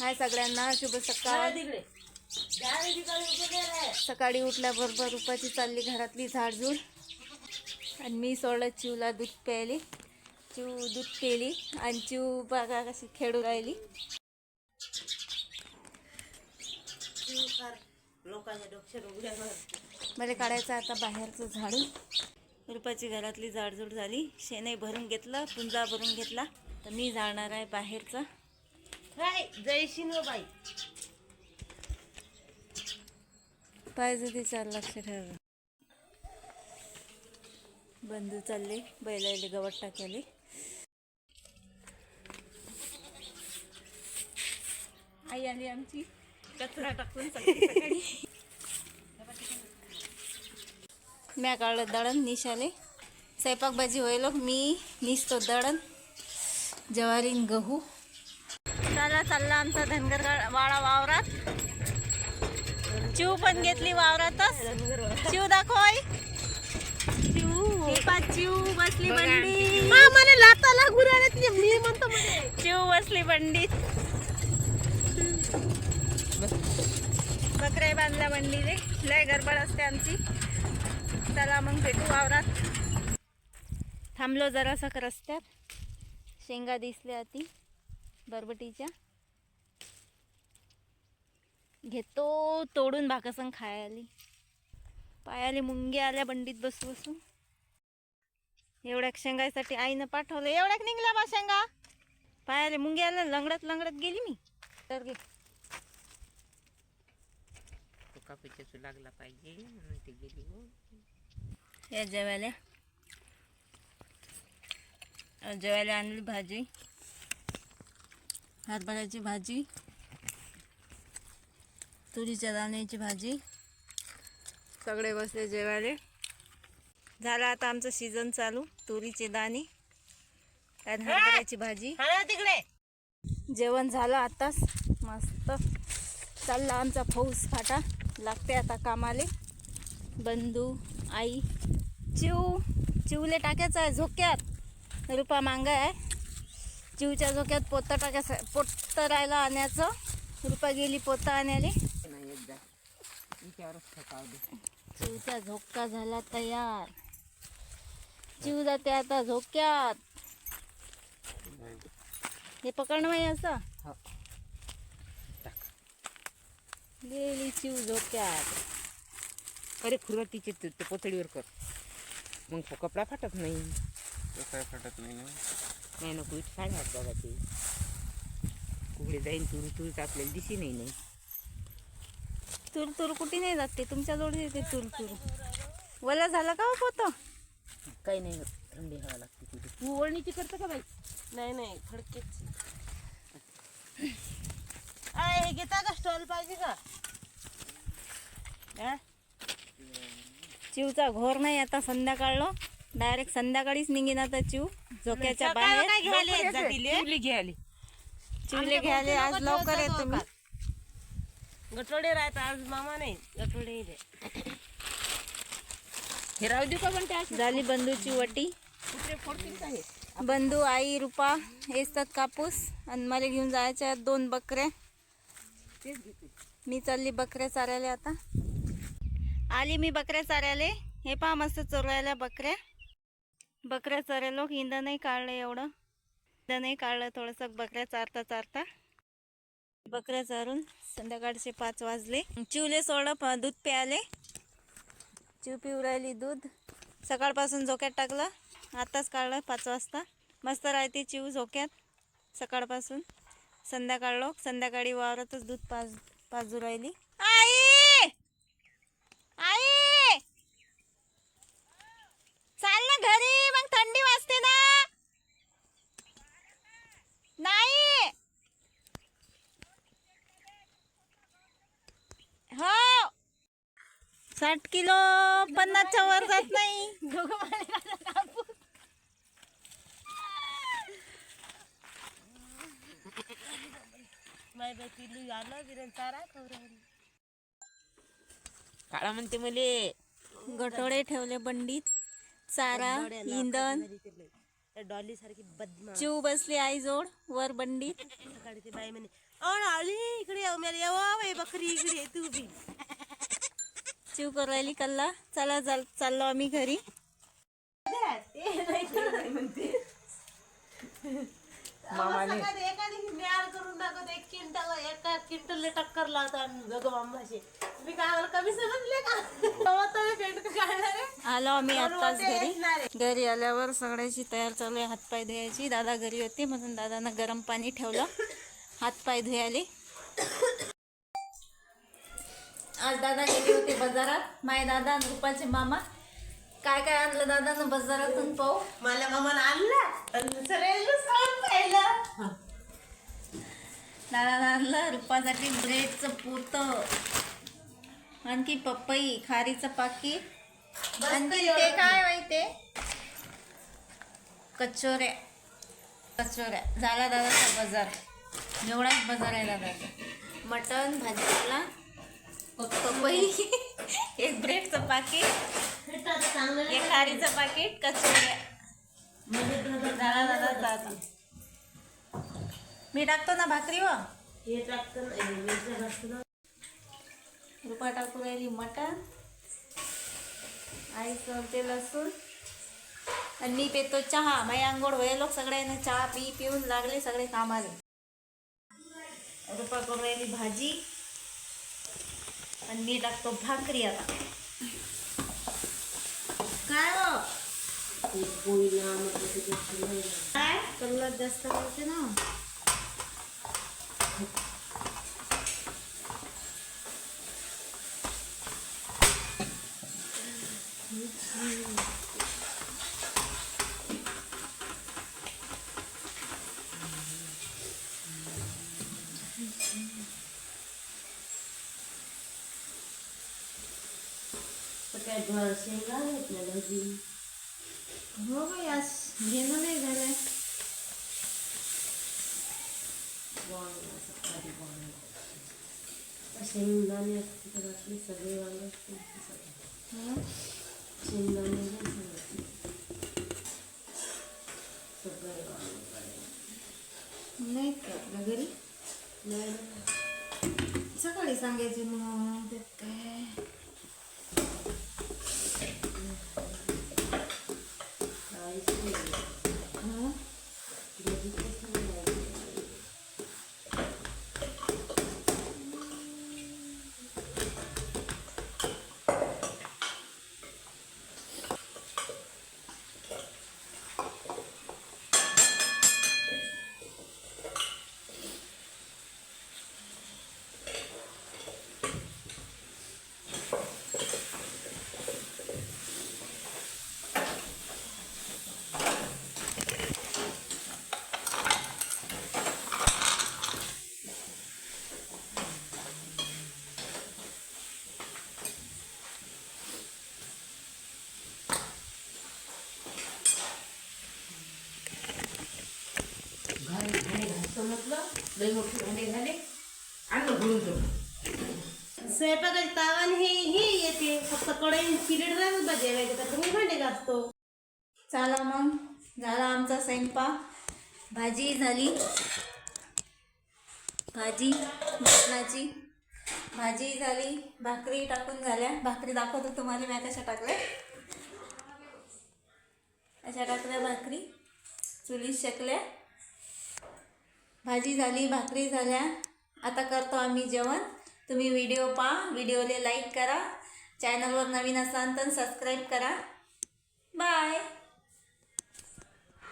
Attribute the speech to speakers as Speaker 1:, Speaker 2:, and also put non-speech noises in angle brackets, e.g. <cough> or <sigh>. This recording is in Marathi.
Speaker 1: हाय सगळ्यांना शुभ सकाळ. सकाळी उठल्याबरोबर रुपाची चालली घरातली झाडझूड. आणि मी सोडलं चिवला दूध प्यायली. चिव दूध पेली आणि चिव बघा कशी खेळू राहिली. मला काढायचं आता बाहेरचं झाडू रुपाची घरातली झाडझूड झाली. शेणही भरून घेतलं पुंजा भरून घेतला. तर मी जाणार आहे बाहेरचं.
Speaker 2: जय बाई
Speaker 1: पाहिजे तिच्यावर लक्ष ठेवा. बंधू चालले बैलायले गवत टाकायले. आई आली आमची. कचरा टाकून <laughs> म्या काढलं दळण निशाले. स्वयंपाक भाजी होईल मी निसतो दळण. ज्वारीन गहू. चला चालला आमचा धनगर वाडा वावरात. चिव पण घेतली वावरातच. चिव दाखव आई चिव बसली बंडी.
Speaker 2: मला लाता लागू मी म्हणतो
Speaker 1: चिव बसली बंडीत बकऱ्या बांधल्या बंडीले लय गडबड असते आमची. चला मग भेटू वावरात. थांबलो जरासं रस्त्यात. शेंगा दिसल्या ती. बरबटीच्या? घेतो तोडून भाकसंग खायली. पायाले मुंगे आल्या बंडीत बसू बसून एवढ्या शेंगायसाठी आईनं पाठवलं. एवढ्याक निघल्या बा शेंगा. पायाले मुंगे आल्या लंगडत लंगडत गेली मी. तर गे
Speaker 2: कापीच्या लागला पाहिजे गेली हो.
Speaker 1: या जेवायला. जेवायला आणली भाजी. हरभऱ्याची भाजी तुरीच्या दाण्याची भाजी. सगळे बसले जेवायला. झालं आता आमचं सीझन चालू तुरीचे दाणे आणि हरभऱ्याची भाजी.
Speaker 2: हा तिकडे.
Speaker 1: जेवण झालं आताच मस्त. चालला आमचा फौस फाटा. लागते आता कामाले. बंधू आई चिव चिवले टाकायचं आहे झोक्यात. रुपा मांगा आहे. चिवच्या झोक्यात पोतं टाकायचं पोतं राहिलं आणायचं. रुपा गेली पोतं आणायला.
Speaker 2: नाही
Speaker 1: चिवचा झोका झाला तयार. चिव जाते आता झोक्यात. हे पकडणं माही असं.
Speaker 2: हो.
Speaker 1: गेली चिव झोक्यात.
Speaker 2: अरे खुरवातीचे ते ते पोतळीवर कर. मग तो कपडा फाटत नाही.
Speaker 3: तो काय फाटत नाही ना?
Speaker 2: नाही नको इथे साडे हात बघा ते. कुकडे जाईन तुरी तुरीच आपल्याला दिशी नाही नाही.
Speaker 1: तूर तूर कुठे नाही जाते तुमच्या जवळ येते तूर तूर वला झालं का हो पोतं?
Speaker 2: काही नाही होत थंडी हवा लागते तुरी तू ओळणीची करतं का बाई? नाही नाही फडकेच हे घेता का स्टॉल पाहिजे का? हा?
Speaker 1: चिवचा घोर नाही आता संध्याकाळलो. डायरेक्ट संध्याकाळीच निघीन आता चिव. झोक्याच्या बाहेर
Speaker 2: चिवली घ्यायली.
Speaker 1: चिवले घ्यायला आज लवकर येतो तुम्ही
Speaker 2: गटोडे राहत आज मामा नाही गटोडे हे राहू देऊ का पण त्या
Speaker 1: झाली बंधूची वटी.
Speaker 2: हे?
Speaker 1: बंधू आई रुपा येतात कापूस. आणि मला घेऊन जायच्या दोन बकऱ्या. मी चालली बकऱ्या चारायला आता. आली मी बकऱ्या चारायला. हे पहा मस्त चोरायला बकऱ्या. बकऱ्या चरायलो हिंदा नाही काढलं एवढं. हिंदा नाही काढलं थोडंसं बकऱ्या चारता चारता. बकऱ्या चारून संध्याकाळचे पाच वाजले. चिवले सोडलं प- दूध प्यायले चिव पिऊ राहिली दूध. सकाळपासून झोक्यात टाकलं. आत्ताच काढलं पाच वाजता. मस्त राहते चिव झोक्यात. सकाळपासून संध्याकाळ लोक संध्याकाळी वावरातच दूध पाज पाजू राहिली आई आई चाल ना घरी मग थंडी वाजते ना नाही हो साठ किलो पन्नासच्या वर जात नाही.
Speaker 2: काळा म्हणते मले.
Speaker 1: गटोडे ठेवले बंडीत चारा इंधन
Speaker 2: डॉली सारखी बदमा
Speaker 1: चिव बसली आई जोड वर बंडीत.
Speaker 2: सकाळी ती बाई म्हणे
Speaker 4: आली इकडे येऊ मेरे येवा बाई बकरी इकडे तू बी.
Speaker 1: चिव करू राहिली कल्ला. चला चाल चाललो आम्ही घरी.
Speaker 2: मामाने
Speaker 4: एक क्विंटल टक्कर लावता मी काय कमी समजले का.
Speaker 1: आलो आम्ही आत्ताच घरी. घरी आल्यावर सगळ्याची तयार चालू आहे. हातपाय धुवायची दादा घरी होते म्हणून दादानं गरम पाणी ठेवलं. हातपाय धुयाले. आज दादा गेले होते बाजारात. माय दादा आणि रुपाचे मामा. काय काय आणलं दादानं बाजारातून पाहू?
Speaker 4: मला मामानं आणलं. आणि सगळ्यांना सांग पाहिलं.
Speaker 1: दादानं आणलं रुपासाठी ब्रेडचं पोत. आणखी पपई खारीचं पाकिट आणखी ते काय माहिती? कचोऱ्या कचोऱ्या झाला दादाचा बाजार. एवढाच बाजार आहे दादाचा. मटण भाजीपाला. पपई एक ब्रेडचं पाकिट एक खारीचं पाकिट कचोऱ्या मी टाकतो ना भाकरी
Speaker 4: हो. हे. टाकतं
Speaker 1: रुपा टाकू राहिली मटण आई ते लसूण आणि मी पेतो चहा. माझी आंघोळ वय लोक सगळ्यांना चहा पी पिऊन लागले सगळे कामाले. रुपा करू राहिली भाजी. आणि मी टाकतो भाकरी आता काय हो काय कल्लर जास्त करते ना
Speaker 4: ग- शेंगा आहेत ना भाजी
Speaker 1: हो बाई आज घेणं नाही झालंय
Speaker 4: शेंगदाणे असते आपले सगळे वांगे असते? शेंगदाणे सगळे. वांगे
Speaker 1: नाही का आपल्या घरी
Speaker 4: नाही.
Speaker 1: सकाळी सांगायचे मग त्यात काय
Speaker 4: काहीच नाही.
Speaker 1: हं?
Speaker 4: बघितलंच नाही.
Speaker 2: भांडे भांडे घासतो म्हटलं लई मोठे भांडे झाले. आणलं भरून तो
Speaker 4: स्वयंपाकाची तावान हे हे येते. फक्त कढई पिरियड राहत बा जेवायचे. तर तुम्ही भांडे घासतो.
Speaker 1: चला मग. झाला आमचा स्वयंपाक. भाजी झाली. भाजी मटणाची. भाजी झाली. भाकरी टाकून झाल्या. भाकरी दाखवतो तुम्हाला. मी कशा टाकल्या? अशा टाकल्या भाकरी? चुलीत शेकल्या. भाजी झाली भाकरी झाल्या. आता करतो आम्ही जेवण. तुम्ही व्हिडिओ पहा व्हिडिओला लाईक करा. चॅनलवर नवीन असाल तर सबस्क्राईब करा. बाय.